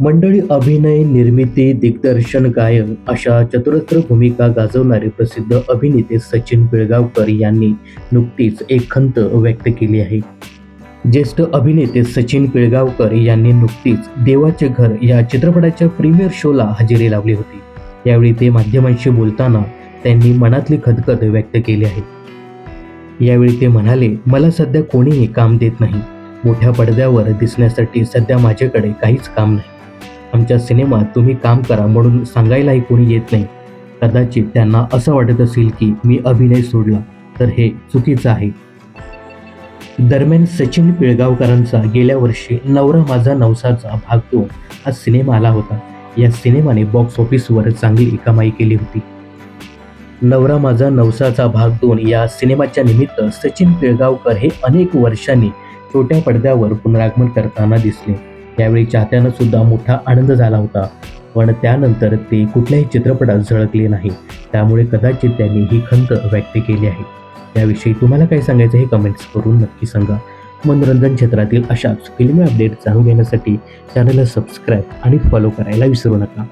मंडळी अभिनय निर्मिती दिग्दर्शन गायन अशा चतुरत्र भूमिका गाजवणारे प्रसिद्ध अभिनेते सचिन पिळगावकर यांनी नुकतीच एक खंत व्यक्त केली आहे. ज्येष्ठ अभिनेते सचिन पिळगावकर यांनी नुकतीच देवाचे घर या चित्रपटाच्या प्रीमियर शोला हजेरी लावली होती. यावेळी ते माध्यमांशी बोलताना त्यांनी मनातली खदखद व्यक्त केली आहे. यावेळी ते म्हणाले मला सध्या कोणीही काम देत नाही. मोठ्या पडद्यावर दिसण्यासाठी सध्या माझ्याकडे काहीच काम नाही. आमच्या सिनेमात तुम्ही काम करा म्हणून सांगायलाही कोणी येत नाही. कदाचित त्यांना असं वाटत असेल की मी अभिनय सोडला तर हे चुकीचं आहे. दरम्यान सचिन पिळगावकरांचा गेल्या वर्षी नवरा माझा नवसाचा भाग दोन हा सिनेमा आला होता. या सिनेमाने बॉक्स ऑफिसवर चांगली कमाई केली होती. नवरा माझा नवसाचा भाग दोन या सिनेमाच्या निमित्त सचिन पिळगावकर हे अनेक वर्षांनी छोट्या पडद्यावर पुनरागमन करताना दिसले. त्यावेळी चाहत्यांना सुद्धा मोठा आनंद झाला होता. पण त्यानंतर ते कुठल्याही चित्रपटात झळकले नाही. त्यामुळे कदाचित त्यांनी ही खंत व्यक्त केली आहे. याविषयी तुम्हाला काय सांगायचं हे कमेंट्स करून नक्की सांगा. मनोरंजन क्षेत्रातील अशाच फिल्मी अपडेट जाणून घेण्यासाठी चॅनलला सबस्क्राईब आणि फॉलो करायला विसरू नका.